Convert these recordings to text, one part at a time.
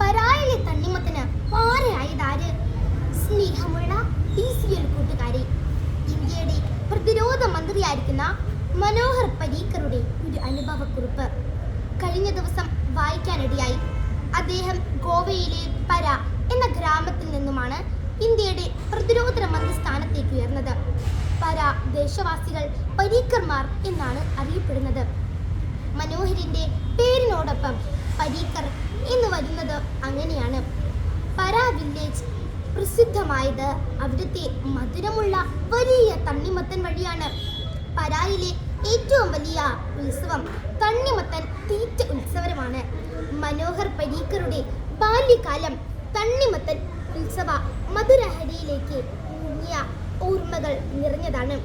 പരായിലെ തണ്ണിമത്തന് പാരയായതാര് സ്നേഹമുള്ള D C L കൂട്ടുകാരി ഇന്ത്യയുടെ പ്രതിരോധ മന്ത്രിയായിരിക്കുന്ന മനോഹർ പരീക്കറുടെ ഒരു അനുഭവക്കുറിപ്പ്. കഴിഞ്ഞ ദിവസം വായിക്കാനിടയായി. അദ്ദേഹം ഗോവയിലെ പര എന്ന ഗ്രാമത്തിൽ നിന്നുമാണ് ഇന്ത്യയുടെ പ്രതിരോധ മന്ത്രി സ്ഥാനത്തേക്ക് ഉയർന്നത്. പര ദേശവാസികൾ പരീക്കർമാർ എന്നാണ് അറിയപ്പെടുന്നത്. മനോഹരിന്റെ പേരിനോടൊപ്പം പരീക്കർ എന്ന് വരുന്നത് അങ്ങനെയാണ്. പരാ വില്ലേജ് പ്രസിദ്ധമായത് അവിടുത്തെ മധുരമുള്ള വലിയ തണ്ണിമത്തൻ വഴിയാണ്. പരായിലെ ഏറ്റവും വലിയ ഉത്സവം തണ്ണിമത്തൻ തീറ്റ ഉത്സവമാണ്. മനോഹർ പരീക്കറുടെ ബാല്യകാലം തണ്ണിമത്തൻ ഉത്സവ മധുരഹരിയിലേക്ക് മുങ്ങിയ ഓർമ്മകൾ നിറഞ്ഞതാണ്.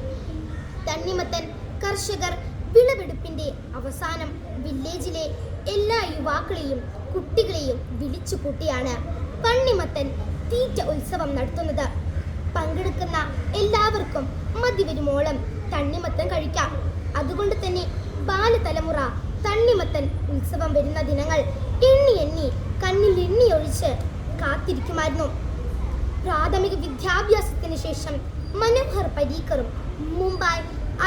തണ്ണിമത്തൻ കർഷകർ വിളവെടുപ്പിന്റെ അവസാനം വില്ലേജിലെ എല്ലാ യുവാക്കളെയും കുട്ടികളെയും വിളിച്ചു കൂട്ടിയാണ് പണ്ണിമത്തൻ തീറ്റ ഉത്സവം നടത്തുന്നത്. പങ്കെടുക്കുന്ന എല്ലാവർക്കും മതി വരുമോളം തണ്ണിമത്തൻ കഴിക്കാം. അതുകൊണ്ട് തന്നെ ബാലതലമുറ തണ്ണിമത്തൻ ഉത്സവം വരുന്ന ദിനങ്ങൾ എണ്ണി എണ്ണി കണ്ണിൽ എണ്ണി ഒഴിച്ച് കാത്തിരിക്കുമായിരുന്നു. പ്രാഥമിക വിദ്യാഭ്യാസത്തിന് ശേഷം മനോഹർ പരീക്കറും മുംബൈ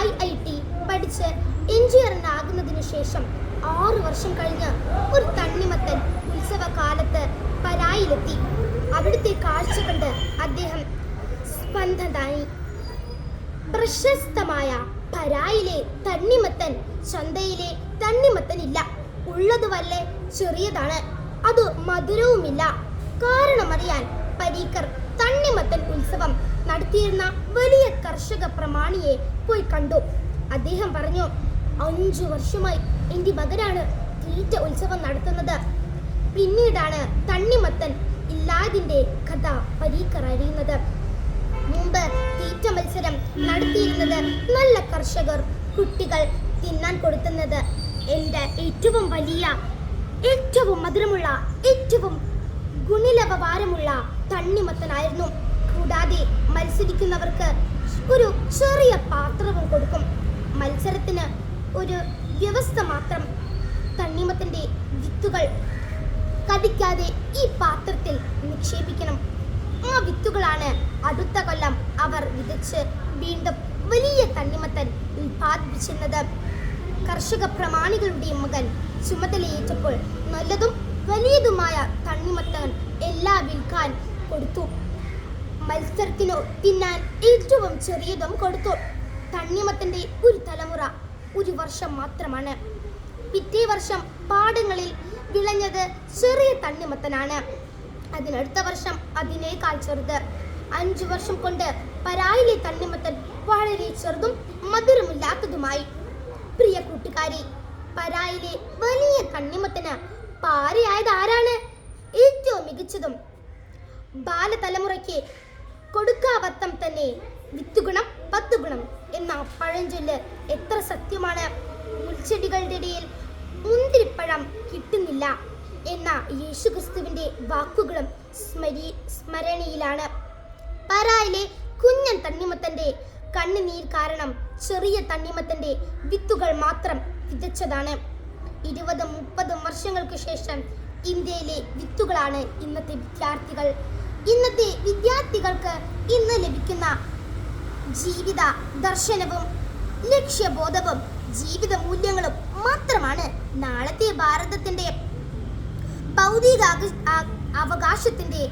ഐ ഐ ടി പഠിച്ച് എഞ്ചിനീയറിനാകുന്നതിനു ശേഷം ആറു വർഷം കഴിഞ്ഞ് ഒരു തണ്ണിമത്തൻ ഉത്സവകാലത്ത് പരായിലെത്തി. അവിടുത്തെ കാഴ്ച കണ്ട് അദ്ദേഹം സ്പന്ദനായി. പ്രശസ്തമായ പരായിലെ തണ്ണിമത്തൻ ചന്തയിലെ തണ്ണിമത്തൻ ഇല്ല ഉള്ളത് വല്ല ചെറിയതാണ്. അത് മധുരവുമില്ല. കാരണമറിയാൻ പരീക്കർ തണ്ണിമത്തൻ ഉത്സവം നടത്തിയിരുന്ന വലിയ കർഷക പ്രമാണിയെ പോയി കണ്ടു. അദ്ദേഹം പറഞ്ഞു അഞ്ചു വർഷമായി എന്റെ മകനാണ് തീറ്റ ഉത്സവം നടത്തുന്നത്. പിന്നീടാണ് തണ്ണിമത്തൻ ഇല്ലാതിന്റെ കഥ പരീക്കർ അറിയുന്നത്. മുമ്പ് തീറ്റ മത്സരം നടത്തിയിരുന്നത് നല്ല കർഷകർ കുട്ടികൾ തിന്നാൻ കൊടുക്കുന്നത്. എന്റെ ഏറ്റവും വലിയ ഏറ്റവും മധുരമുള്ള ഏറ്റവും ഗുണിലപവാരമുള്ള തണ്ണിമത്തനായിരുന്നു. കൂടാതെ മത്സരിക്കുന്നവർക്ക് ഒരു ചെറിയ പാത്രവും കൊടുക്കും. മത്സരത്തിന് ഒരു വ്യവസ്ഥ മാത്രം. തണ്ണിമത്തിന്റെ വിത്തുകൾ കടിക്കാതെ ഈ പാത്രത്തിൽ നിക്ഷേപിക്കണം. ആ വിത്തുകളാണ് അടുത്ത കൊല്ലം അവർ വിതച്ച് വീണ്ടും വലിയ തണ്ണിമത്തൻ ഉൽപ്പാദിപ്പിച്ചിരുന്നത്. കർഷക പ്രമാണികളുടെ മകൻ ചുമതലയേറ്റപ്പോൾ നല്ലതും വലിയതുമായ തണ്ണിമത്തൻ എല്ലാം വിൽക്കാൻ കൊടുത്തു. മത്സരത്തിനോ തിന്നാൻ ഏറ്റവും ചെറിയതും കൊടുത്തു. തണ്ണിമത്തന്റെ ഒരു തലമുറ ഒരു വർഷം മാത്രമാണ്. പിറ്റേ വർഷം പാടങ്ങളിൽ വിളഞ്ഞത് ചെറിയ തണ്ണിമത്തനാണ്. അതിനടുത്ത വർഷം അതിനേക്കാൾ ചെറുത് അഞ്ചു വർഷം കൊണ്ട് പരായിലെ തണ്ണിമത്തൻ വളരെ ചെറുതും മധുരമില്ലാത്തതുമായി. പ്രിയ കൂട്ടുകാരി പരായിലെ വലിയ തണ്ണിമത്തന് പാരയായത് ആരാണ്? ഏറ്റവും മികച്ചതും. ബാലതലമുറയ്ക്ക് കൊടുക്കാവത്തം തന്നെ വിത്തുഗുണം പത്ത് ഗുണം എന്ന പഴഞ്ചൊല്ല് എത്ര സത്യമാണ്? മുൾച്ചെടികളുടെ ഇടയിൽ മുന്തിരിപ്പഴം കിട്ടുന്നില്ല എന്ന യേശുക്രിസ്തുവിന്റെ വാക്കുകളും സ്മരി സ്മരണയിലാണ്. പാറയിലെ കുഞ്ഞൻ തണ്ണിമത്തന്റെ കണ്ണുനീർ കാരണം ചെറിയ തണ്ണിമത്തന്റെ വിത്തുകൾ മാത്രം വിതച്ചതാണ്. ഇരുപതും മുപ്പതും വർഷങ്ങൾക്ക് ശേഷം ഇന്ത്യയിലെ വിത്തുകളാണ് ഇന്നത്തെ വിദ്യാർത്ഥികൾ. ഇന്നത്തെ വിദ്യാർത്ഥികൾക്ക് ഇന്ന് ലഭിക്കുന്ന ജീവിത ദർശനവും ലക്ഷ്യബോധവും ജീവിത മൂല്യങ്ങളും മാത്രമാണ് നാളത്തെ ഭാരതത്തിന്റെ ഭൗതിക അവകാശത്തിന്റെ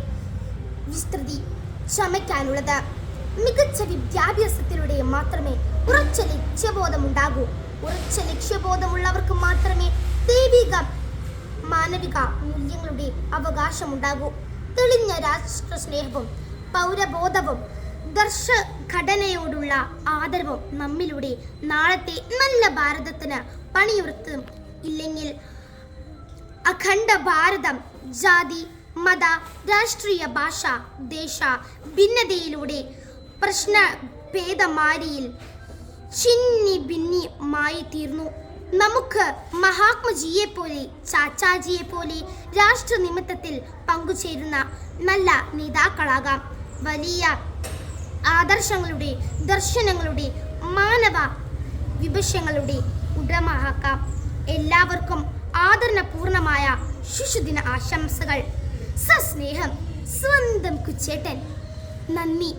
വിസ്തൃതി ചമയ്ക്കാനുള്ളത്. മികച്ച വിദ്യാഭ്യാസത്തിലൂടെ മാത്രമേ ഉറച്ച ലക്ഷ്യബോധമുണ്ടാകൂ. ഉറച്ച ലക്ഷ്യബോധമുള്ളവർക്ക് മാത്രമേ ദൈവിക മാനവിക മൂല്യങ്ങളുടെ അവകാശമുണ്ടാകൂ. തെളിഞ്ഞ രാഷ്ട്ര സ്നേഹവും പൗരബോധവും ദർശഘടനയോടുള്ള ആദരവും നമ്മിലൂടെ നാളത്തെ നല്ല ഭാരതത്തിന് പണിയുർത്തും ഇല്ലെങ്കിൽ അഖണ്ഡ ഭാരതം ജാതി മത രാഷ്ട്രീയ ഭാഷ ദേശ ഭിന്നതയിലൂടെ പ്രശ്ന ഭേദമാരിയിൽ ചിന്നി ഭിന്നി മായി തീർന്നു. നമുക്ക് മഹാത്മജിയെ പോലെ ചാച്ചാജിയെ പോലെ രാഷ്ട്രനിമിത്തത്തിൽ പങ്കുചേരുന്ന നല്ല നേതാക്കളാകാം. വലിയ ആദർശങ്ങളുടെ ദർശനങ്ങളുടെ മാനവ വിഭശങ്ങളുടെ ഉടമാക്കാം എല്ലാവർക്കും ആദരണപൂർണമായ ശിശുദിന ആശംസകൾ. സസ്നേഹം സ്വന്തം കുച്ചേട്ടൻ നന്ദി.